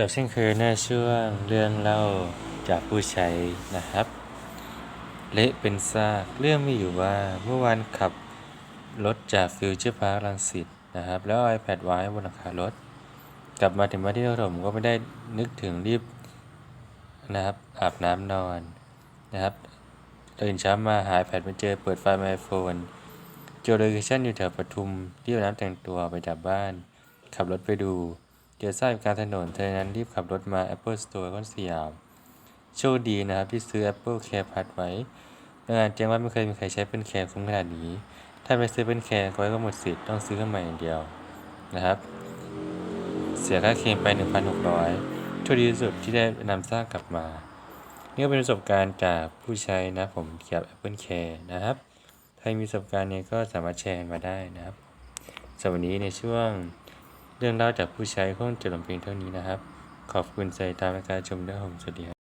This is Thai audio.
กับเช่นเคยในช่วงเรื่องเล่าจากผู้ใช้นะครับเละเป็นซากเรื่องมีอยู่ว่าเมื่อวานขับรถจากฟิวเจอร์พาร์คลังสิตนะครับ แล้วเอา iPad ไว้บนหลังคารถ กลับมาถึงบ้านที่นครปฐมก็ไม่ได้นึกถึงรีบนะครับอาบน้ำนอนนะครับตื่นเช้ามาหา iPad ไม่เจอเปิดไฟล์ My iPhone เจอโลเคชั่นอยู่แถวปทุมรีบอาน้ำแต่งตัวไปจากบ้าน ขับรถไปดู เจอทราบกลารถนนเธอนั้นรีบขับรถมา Apple Store ก้อนสยาม โชคดีนะครับที่ซื้อ Apple Care Plus ไว้งานแจ้งว่าไม่เคยมีใครใช้เป็นแคร์คุ้มขนาดนี้ ถ้าไปซื้อเป็นแคร์ไว้ก็หมดสิทธิ์ต้องซื้อเครื่องใหม่อย่างเดียวนะครับ เสียค่าเคลมไป 1,600โชคดีที่สุดที่ได้นำซากกลับมา นี่ก็เป็นประสบการณ์จากผู้ใช้นะผมเกี่ยวกับ Apple Care นะครับใครมีประสบการณ์เนี้ก็สามารถแชร์มาได้นะครับสำหรับวันนี้ในช่วง เรื่องเล่าจากผู้ใช้คงจดลงเพียงเท่านี้นะครับ ขอบคุณใจตามและการชมด้วยผมสวัสดีครับ